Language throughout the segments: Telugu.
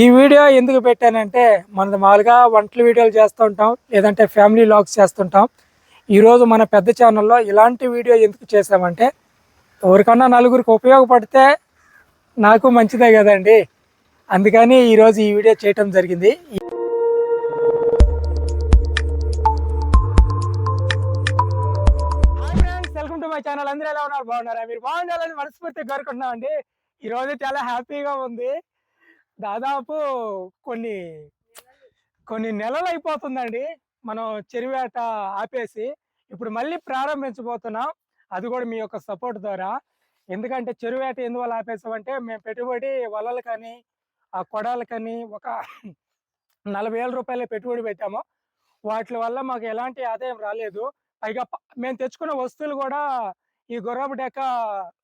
ఈ వీడియో ఎందుకు పెట్టానంటే మనది మామూలుగా వంటల వీడియోలు చేస్తూ ఉంటాం లేదంటే ఫ్యామిలీ లాగ్స్ చేస్తుంటాం ఈరోజు మన పెద్ద ఛానల్లో ఇలాంటి వీడియో ఎందుకు చేసామంటే ఎవరికన్నా నలుగురికి ఉపయోగపడితే నాకు మంచిదే కదండి. అందుకని ఈరోజు ఈ వీడియో చేయటం జరిగింది. వెల్కమ్ టు మై ఛానల్ అందరూ ఎలా ఉన్నారు? బాగున్నారా? మీరు బాగుండాలని మనస్ఫూర్తిగా కోరుకుంటున్నామండి. ఈరోజు చాలా హ్యాపీగా ఉంది. దాదాపు కొన్ని కొన్ని నెలలు అయిపోతుందండి. మనం చెరువేట ఆపేసి ఇప్పుడు మళ్ళీ ప్రారంభించబోతున్నాం. అది కూడా మీ యొక్క సపోర్ట్ ద్వారా. ఎందుకంటే చెరువేట ఎందువల్ల ఆపేసామంటే మేము పెట్టుబడి వలలు కానీ ఆ కొడాలు కానీ ఒక నలభై వేల రూపాయల పెట్టుబడి పెట్టాము. వాటి వల్ల మాకు ఎలాంటి ఆదాయం రాలేదు. పైగా మేము తెచ్చుకున్న వస్తువులు కూడా ఈ గుర్రపు డెక్క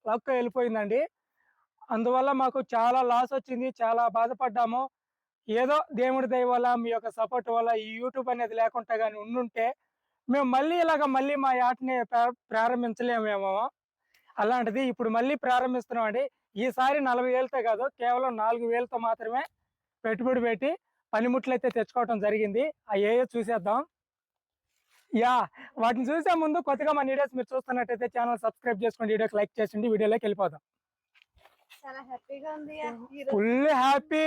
లక్క వెళ్ళిపోయిందండి. అందువల్ల మాకు చాలా లాస్ వచ్చింది చాలా బాధపడ్డాము. ఏదో దేవుడి దయ వల్ల మీ యొక్క సపోర్ట్ వల్ల ఈ యూట్యూబ్ అనేది లేకుండా కానీ ఉండుంటే మేము మళ్ళీ ఇలాగ మళ్ళీ మా యాట్ని ప్రారంభించలేమేమో అలాంటిది ఇప్పుడు మళ్ళీ ప్రారంభిస్తున్నామండి ఈసారి నలభై వేలతో కాదు కేవలం నాలుగు వేలతో మాత్రమే పెట్టుబడి పెట్టి పనిముట్లు అయితే తెచ్చుకోవటం జరిగింది. ఆ ఏయో చూసేద్దాం. యా వాటిని చూసే ముందు కొత్తగా మన వీడియోస్ మీరు చూస్తున్నట్టయితే ఛానల్ సబ్స్క్రైబ్ చేసుకోండి వీడియోకి లైక్ చేసిండి వీడియోలోకి వెళ్ళిపోదాం. చాలా హ్యాపీగా ఉంది. Full happy.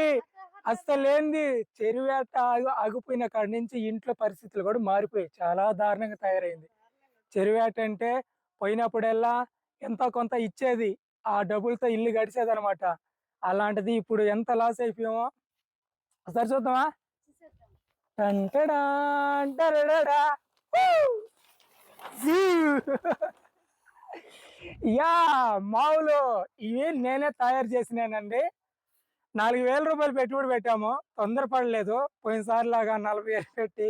అసలు ఏంది చెరువేట ఆగు ఆగిపోయిన కాడి నుంచి ఇంట్లో పరిస్థితులు కూడా మారిపోయాయి. చాలా దారుణంగా తయారైంది. చెరువేట అంటే పోయినప్పుడల్లా ఎంతో కొంత ఇచ్చేది. ఆ డబ్బులతో ఇల్లు గడిచేది అనమాట అలాంటిది ఇప్పుడు ఎంత లాస్ అయిపోయామో. ఒకసారి చూద్దామా? టంటడా! యా మావులు ఇవి నేనే తయారు చేసినానండి. నాలుగు వేల రూపాయలు పెట్టుబడి పెట్టాము. తొందరపడలేదు. పోయినసారి లాగా నలభై వేలు పెట్టి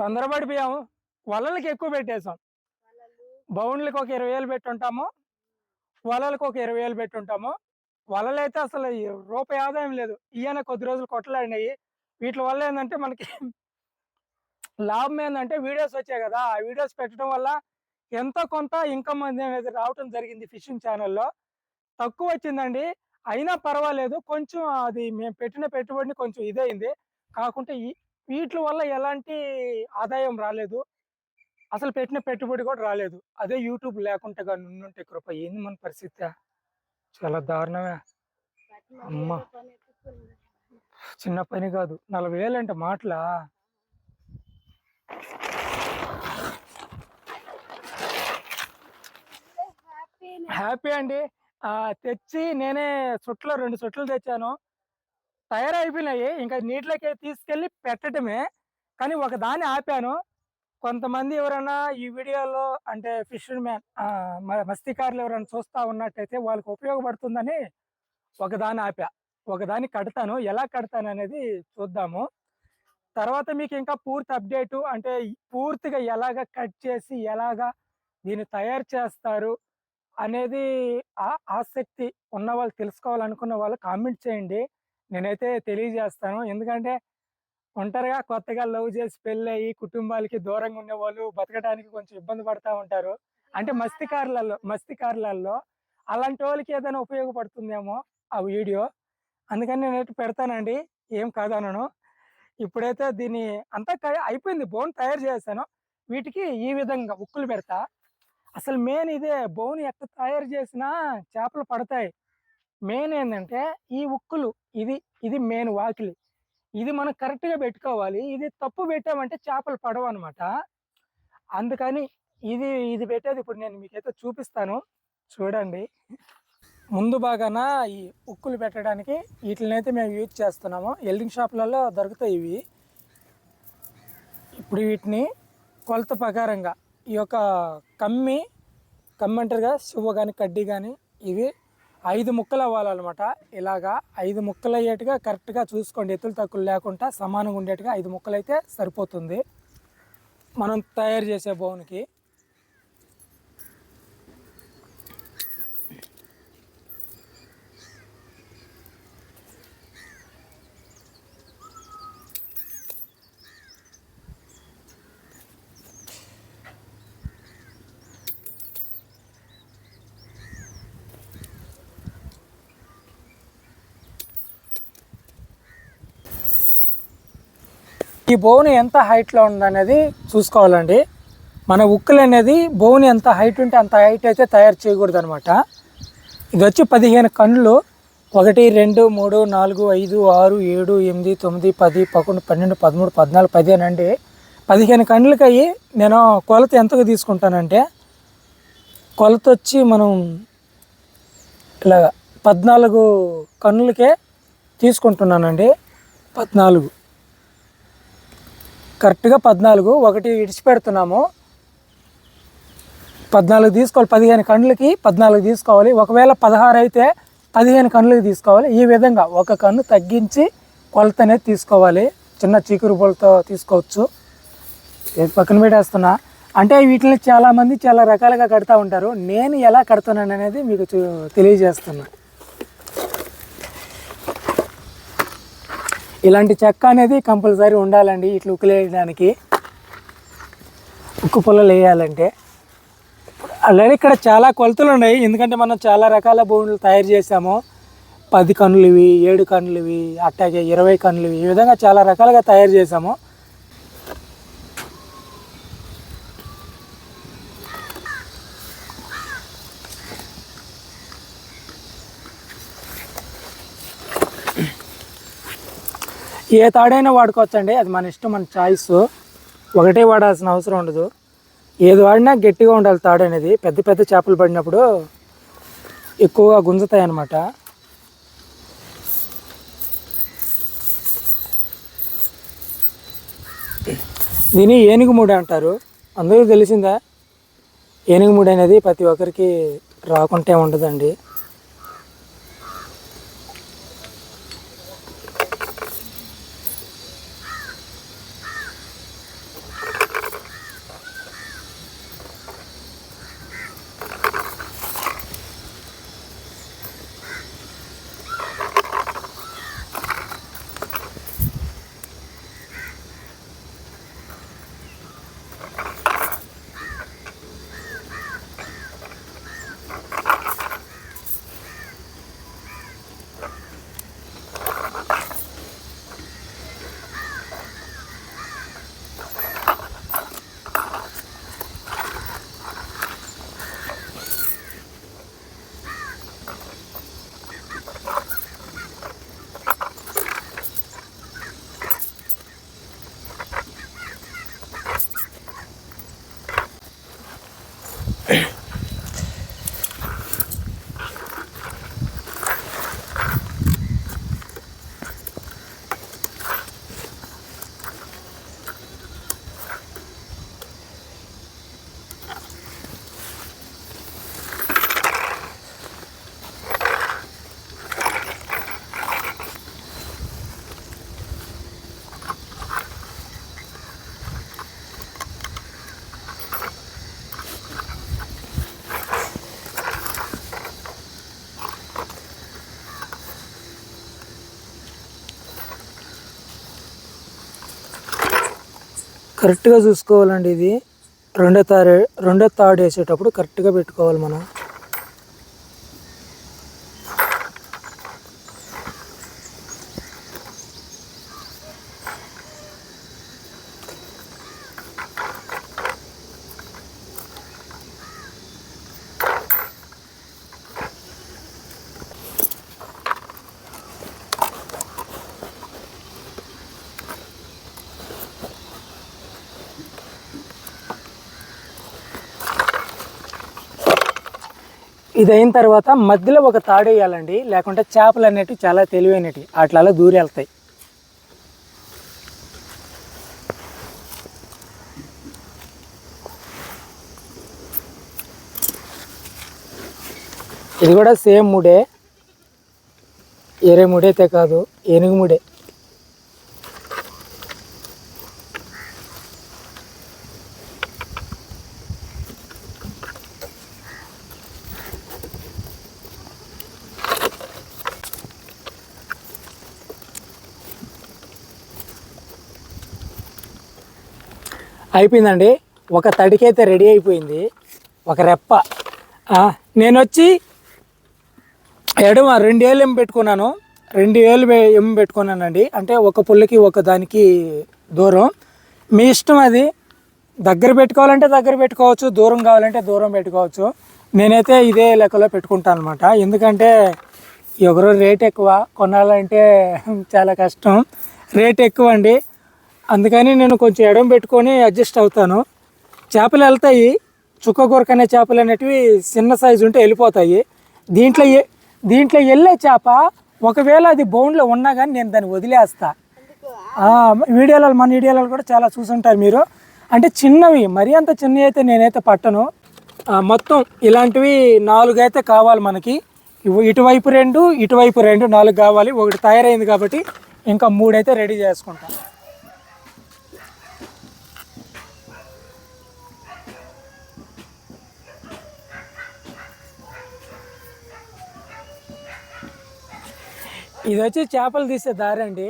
తొందరపడిపోయాము. వలలకి ఎక్కువ పెట్టేసాం బౌండ్లకి ఒక ఇరవై వేలు పెట్టి ఉంటాము వలలకు ఒక ఇరవై వేలు పెట్టి ఉంటాము వలలు అయితే అసలు రూపాయి ఆదాయం లేదు. ఈయన కొద్ది రోజులు కొట్టలాడినాయి వీటి వల్ల ఏంటంటే మనకి లాభం ఏంటంటే వీడియోస్ వచ్చాయి కదా. ఆ వీడియోస్ పెట్టడం వల్ల ఎంతో కొంత ఇన్కమ్ అనేది రావటం జరిగింది ఫిషింగ్ ఛానల్లో. తక్కువ వచ్చిందండి. అయినా పర్వాలేదు. కొంచెం అది మేము పెట్టిన పెట్టుబడిని కొంచెం ఇదైంది. కాకుంటే వీటి వల్ల ఎలాంటి ఆదాయం రాలేదు. అసలు పెట్టిన పెట్టుబడి కూడా రాలేదు. అదే యూట్యూబ్ లేకుంటే కానీ ఉండుంటే కృప. ఏంది మన పరిస్థితి? చాలా దారుణమే. అమ్మా. చిన్న పని కాదు. నలభై వేలు అంటే మాటలా? హ్యాపీ అండి. తెచ్చి నేనే చుట్టలు రెండు చుట్టలు తెచ్చాను. తయారైపోయినాయి. ఇంకా నీటిలోకి తీసుకెళ్ళి పెట్టడమే. కానీ ఒక దాన్ని ఆపాను. కొంతమంది ఎవరైనా ఈ వీడియోలో అంటే ఫిషర్ మ్యాన్ మత్స్యకారులు ఎవరైనా చూస్తా ఉన్నట్టయితే వాళ్ళకి ఉపయోగపడుతుందని ఒకదాన్ని ఆపా. ఒకదాన్ని కడతాను. ఎలా కడతాను అనేది చూద్దాము. తర్వాత మీకు ఇంకా పూర్తి అప్డేటు అంటే పూర్తిగా ఎలాగ కట్ చేసి ఎలాగా దీన్ని తయారు చేస్తారు అనేది ఆ- ఆసక్తి ఉన్న వాళ్ళు తెలుసుకోవాలనుకున్న వాళ్ళు కామెంట్ చేయండి. నేనైతే తెలియజేస్తాను. ఎందుకంటే ఒంటరిగా కొత్తగా లవ్ చేసి పెళ్ళి అయ్యి కుటుంబాలకి దూరంగా ఉండే వాళ్ళు బతకడానికి కొంచెం ఇబ్బంది పడతా ఉంటారు. అంటే మస్తికారులలో మస్తికారులలో అలాంటి వాళ్ళకి ఏదైనా ఉపయోగపడుతుందేమో ఆ వీడియో. అందుకని నేనైతే పెడతానండి. ఏం కాదనను ఇప్పుడైతే దీన్ని అంతా క- అయిపోయింది. బోన్ తయారు చేశాను. వీటికి ఈ విధంగా ఉక్కులు పెడతా. అసలు మెయిన్ ఇదే బోన్ ఎక్కడ తయారు చేసినా చేపలు పడతాయి. మెయిన్ ఏంటంటే ఈ ఉక్కులు ఇది ఇది మెయిన్ వాకిలి. ఇది మనం కరెక్ట్గా పెట్టుకోవాలి. ఇది తప్పు పెట్టామంటే చేపలు పడవు అనమాట అందుకని ఇది ఇది పెట్టేది ఇప్పుడు నేను మీకైతే చూపిస్తాను. చూడండి. ముందు బాగాన ఈ ఉక్కులు పెట్టడానికి వీటినైతే మేము యూజ్ చేస్తున్నాము. ఎల్డింగ్ షాపులలో దొరుకుతాయి ఇవి. ఇప్పుడు వీటిని కొలత ప్రకారంగా ఈ యొక్క కమ్మి కమ్మి అంటారుగా శువ్వ కానీ కడ్డీ కానీ ఇవి ఐదు ముక్కలు అవ్వాలన్నమాట. ఇలాగా ఐదు ముక్కలు అయ్యేట్టుగా కరెక్ట్గా చూసుకోండి. ఎత్తులు తక్కువ లేకుండా సమానంగా ఉండేట్టుగా ఐదు ముక్కలు అయితే సరిపోతుంది. మనం తయారు చేసే బౌన్కి ఈ బోన్ ఎంత హైట్లో ఉందనేది చూసుకోవాలండి. మన ఉక్కులు అనేది బోన్ ఎంత హైట్ ఉంటే అంత హైట్ అయితే తయారు చేయకూడదు అనమాట ఇది వచ్చి పదిహేను కండ్లు. ఒకటి రెండు మూడు నాలుగు ఐదు ఆరు ఏడు ఎనిమిది తొమ్మిది పది పదకొండు పన్నెండు పదమూడు పద్నాలుగు పదిహేనండి పదిహేను కళ్ళకి అయ్యి నేను కొలత ఎంతగా తీసుకుంటానంటే కొలత వచ్చి మనం ఇలా పద్నాలుగు కన్నులకే తీసుకుంటున్నానండి. పద్నాలుగు. కరెక్ట్గా పద్నాలుగు ఒకటి ఇడిచిపెడుతున్నాము పద్నాలుగు తీసుకోవాలి పదిహేను కండ్లకి పద్నాలుగు తీసుకోవాలి. ఒకవేళ పదహారు అయితే పదిహేను కన్నులకి తీసుకోవాలి. ఈ విధంగా ఒక కన్ను తగ్గించి కొలత అనేది తీసుకోవాలి. చిన్న చీకురు పొలతో తీసుకోవచ్చు. పక్కన పెట్టేస్తున్నా. అంటే వీటిని చాలామంది చాలా రకాలుగా కడతా ఉంటారు. నేను ఎలా కడుతున్నాను అనేది మీకు చూ- ఇలాంటి చెక్క అనేది కంపల్సరీ ఉండాలండి ఇట్లా ఉక్కులేయడానికి. ఉక్కు పుల్లలు వేయాలంటే. ఆల్రెడీ ఇక్కడ చాలా కొలతలు ఉన్నాయి. ఎందుకంటే మనం చాలా రకాల భూములు తయారు చేసాము పది కన్నులు ఇవి ఏడు కన్నులు ఇవి అట్టాగే ఇరవై కన్నులు ఇవి. ఈ విధంగా చాలా రకాలుగా తయారు చేసాము ఏ తాడైనా వాడుకోవచ్చండి. అది మన ఇష్టం మన చాయిస్ ఒకటే వాడాల్సిన అవసరం ఉండదు. ఏది వాడినా గట్టిగా ఉండాలి తాడు అనేది. పెద్ద పెద్ద చేపలు పడినప్పుడు ఎక్కువగా గుంజుతాయి అన్నమాట దీన్ని ఏనుగుముడి అంటారు. అందరూ తెలిసిందా? ఏనుగుమూడి అనేది ప్రతి ఒక్కరికి రాకుంటే ఉండదండి. కరెక్ట్గా చూసుకోవాలండి ఇది. రెండో తారు రెండో తాడు వేసేటప్పుడు కరెక్ట్గా పెట్టుకోవాలి మనం. ఇది అయిన తర్వాత మధ్యలో ఒక తాడు వేయాలండి లేకుంటే చేపలు అనేటివి చాలా తెలివైనవి అట్లా దూరి వెళ్తాయి ఇది కూడా సేమ్ ముడే. ఏరే ముడైతే కాదు ఏనుగు ముడే. అయిపోయిందండి. ఒక తడికైతే రెడీ అయిపోయింది. ఒక రెప్ప. నేను వచ్చి ఎడమ రెండు ఏళ్ళు ఏం పెట్టుకున్నాను. రెండు ఏళ్ళు వే- పెట్టుకున్నానండి. అంటే ఒక పుల్లకి ఒక దానికి దూరం. మీ ఇష్టం అది. దగ్గర పెట్టుకోవాలంటే దగ్గర పెట్టుకోవచ్చు. దూరం కావాలంటే దూరం పెట్టుకోవచ్చు. నేనైతే ఇదే లెక్కలో పెట్టుకుంటాను అనమాట ఎందుకంటే ఎవరో రేట్ ఎక్కువ కొనాలంటే చాలా కష్టం. రేట్ ఎక్కువ అండి అందుకని నేను కొంచెం ఎడం పెట్టుకొని అడ్జస్ట్ అవుతాను. చేపలు వెళ్తాయి. చుక్క కొరక అనే చేపలు అనేటివి చిన్న సైజు ఉంటే వెళ్ళిపోతాయి. దీంట్లో దీంట్లో వెళ్ళే చేప ఒకవేళ అది బౌండ్లో ఉన్నా కానీ నేను దాన్ని వదిలేస్తా. ఆ, వీడియోలలో మన వీడియోలలో కూడా చాలా చూసుంటారు మీరు. అంటే చిన్నవి మరీ అంత చిన్నవి అయితే నేనైతే పట్టను. మొత్తం ఇలాంటివి నాలుగు అయితే కావాలి మనకి. ఇటువైపు రెండు ఇటువైపు రెండు నాలుగు కావాలి. ఒకటి తయారైంది కాబట్టి ఇంకా మూడు అయితే రెడీ చేసుకుంటాం. ఇది వచ్చి చేపలు తీసే దారి అండి.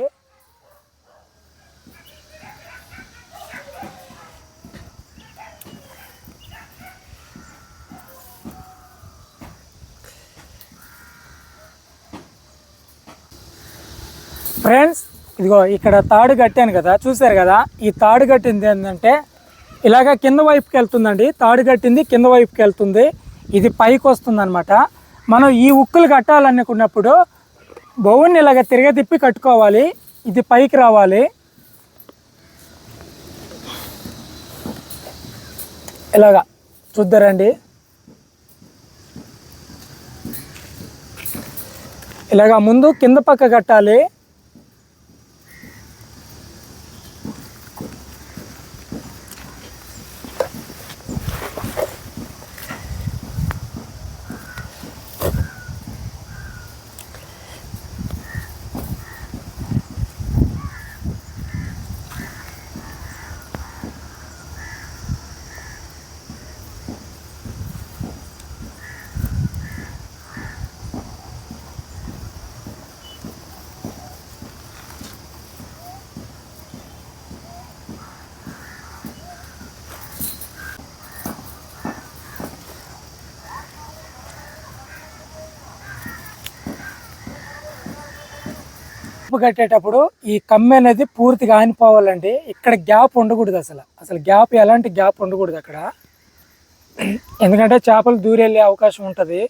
ఫ్రెండ్స్ ఇదిగో ఇక్కడ తాడు కట్టాను కదా చూసారు కదా? ఈ తాడు కట్టింది ఏంటంటే ఇలాగ కింద వైపుకి వెళ్తుందండి. తాడు కట్టింది కింద వైపుకి వెళ్తుంది. ఇది పైకి వస్తుంది మనం ఈ ఉక్కులు కట్టాలనుకున్నప్పుడు బౌన్ని ఇలాగ తిరగతిప్పి కట్టుకోవాలి. ఇది పైకి రావాలి. ఇలాగా చూద్దరండి. ఇలాగా ముందు కింద పక్క కట్టాలి. ఉప్పు కట్టేటప్పుడు ఈ కమ్మి అనేది పూర్తిగా ఆనిపోవాలండి ఇక్కడ గ్యాప్ ఉండకూడదు అసలు. అసలు గ్యాప్ ఎలాంటి గ్యాప్ ఉండకూడదు అక్కడ. ఎందుకంటే చేపలు దూరెళ్ళే అవకాశం ఉంటుంది.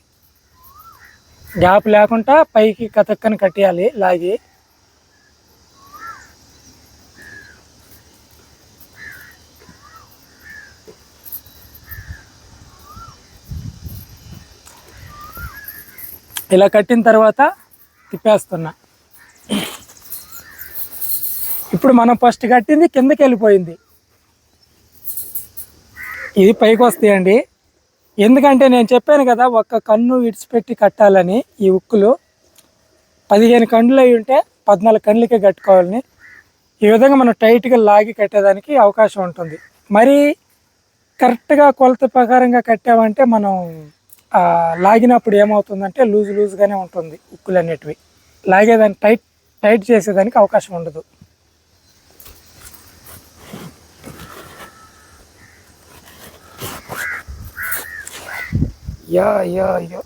గ్యాప్ లేకుండా పైకి కతక్కని కట్టేయాలి లాగి. ఇలా కట్టిన తర్వాత తిప్పేస్తున్నా. ఇప్పుడు మనం ఫస్ట్ కట్టింది కిందకి వెళ్ళిపోయింది. ఇది పైకి వస్తాయండి. ఎందుకంటే నేను చెప్పాను కదా ఒక్క కన్ను విడిచిపెట్టి కట్టాలని ఈ ఉక్కులు. పదిహేను కండ్లు అయి ఉంటే పద్నాలుగు కండ్లకే కట్టుకోవాలని. ఈ విధంగా మనం టైట్గా లాగి కట్టేదానికి అవకాశం ఉంటుంది. మరి కరెక్ట్గా కొలత ప్రకారంగా కట్టామంటే మనం లాగినప్పుడు ఏమవుతుందంటే లూజ్ లూజ్గానే ఉంటుంది ఉక్కులు అనేటివి. లాగేదాన్ని టైట్ టైట్ చేసేదానికి అవకాశం ఉండదు. Yeah yeah yeah.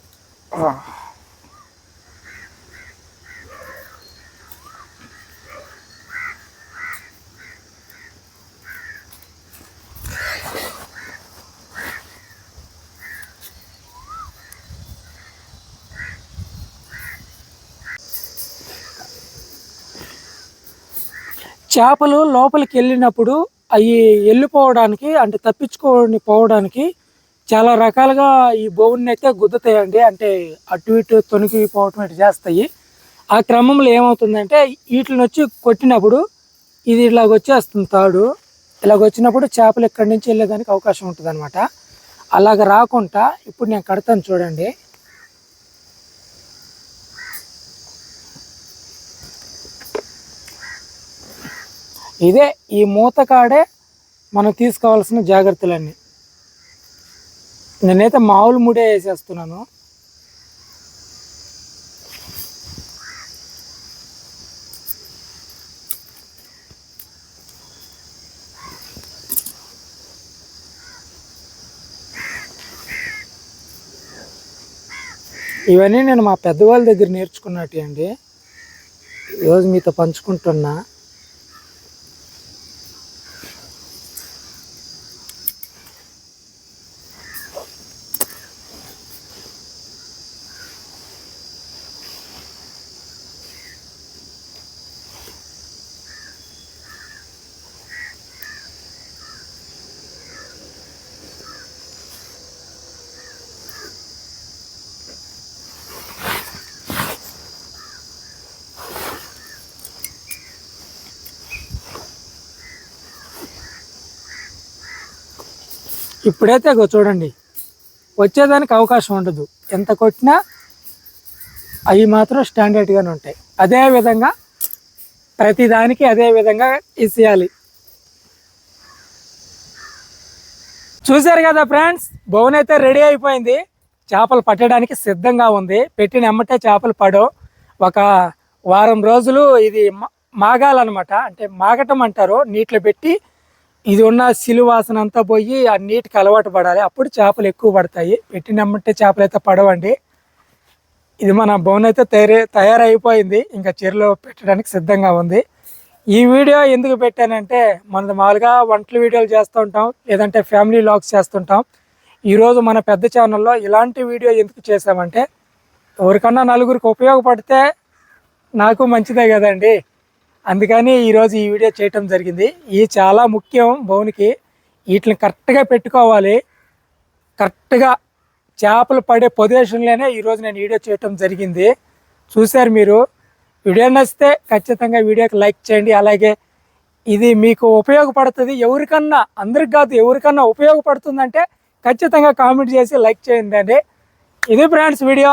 చేపలు లోపలికి వెళ్ళినప్పుడు అవి వెళ్ళిపోవడానికి అంటే తప్పించుకొని పోవడానికి చాలా రకాలుగా ఈ బోవుని అయితే గుద్దుతాయండి. అంటే అటు ఇటు తొనికి పోవటం ఇటు చేస్తాయి. ఆ క్రమంలో ఏమవుతుందంటే వీటిని వచ్చి కొట్టినప్పుడు ఇది ఇలాగ వచ్చేస్తుంది తాడు. ఇలాగ వచ్చినప్పుడు చేపలు ఇక్కడి నుంచి వెళ్ళేదానికి అవకాశం ఉంటుంది అనమాట అలాగ రాకుండా ఇప్పుడు నేను కడతాను చూడండి. ఇదే ఈ మూత కాడే మనం తీసుకోవాల్సిన జాగ్రత్తలన్నీ. నేనైతే మామూలు ముడే వేసేస్తున్నాను. ఇవన్నీ నేను మా పెద్దవాళ్ళ దగ్గర నేర్చుకున్నట్టు అండి. ఈరోజు మీతో పంచుకుంటున్నా. ఇప్పుడైతే చూడండి. వచ్చేదానికి అవకాశం ఉండదు. ఎంత కొట్టినా అవి మాత్రం స్టాండర్డ్గానే ఉంటాయి. అదే విధంగా ప్రతిదానికి అదే విధంగా ఇసేయాలి. చూశారు కదా ఫ్రెండ్స్ బౌన్ అయితే రెడీ అయిపోయింది. చేపలు పట్టడానికి సిద్ధంగా ఉంది. పెట్టిన ఎమ్మటే చేపలు పడవు ఒక వారం రోజులు ఇది మాగాలన్నమాట. అంటే మాగటం అంటారు. నీటిలో పెట్టి ఇది ఉన్న సిలువాసన అంతా పోయి ఆ నీటికి అలవాటు పడాలి. అప్పుడు చేపలు ఎక్కువ పడతాయి. పెట్టినమ్మంటే చేపలు అయితే పడవండి. ఇది మన బౌన్ అయితే తయారై తయారైపోయింది. ఇంకా చెరులో పెట్టడానికి సిద్ధంగా ఉంది. ఈ వీడియో ఎందుకు పెట్టానంటే మనది మామూలుగా వంటల వీడియోలు చేస్తూ ఉంటాం లేదంటే ఫ్యామిలీ లాగ్స్ చేస్తుంటాం ఈరోజు మన పెద్ద ఛానల్లో ఇలాంటి వీడియో ఎందుకు చేసామంటే ఎవరికన్నా నలుగురికి ఉపయోగపడితే నాకు మంచిదే కదండి. అందుకని ఈరోజు ఈ వీడియో చేయటం జరిగింది. ఇది చాలా ముఖ్యం బౌన్కి. వీటిని కరెక్ట్గా పెట్టుకోవాలి. కరెక్ట్గా చేపలు పడే పొజిషన్లోనే ఈరోజు నేను వీడియో చేయటం జరిగింది. చూశారు మీరు? వీడియో నచ్చితే ఖచ్చితంగా వీడియోకి లైక్ చేయండి. అలాగే ఇది మీకు ఉపయోగపడుతుంది. ఎవరికన్నా అందరికి కాదు ఎవరికన్నా ఉపయోగపడుతుందంటే ఖచ్చితంగా కామెంట్ చేసి లైక్ చేయండి అండి. ఇది ఫ్రెండ్స్ వీడియో.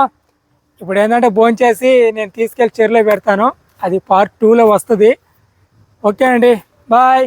ఇప్పుడు ఏంటంటే భోంచేసి చేసి నేను తీసుకెళ్ళి చెరులో పెడతాను. అది పార్ట్ టూలో వస్తుంది. ఓకే అండి. బాయ్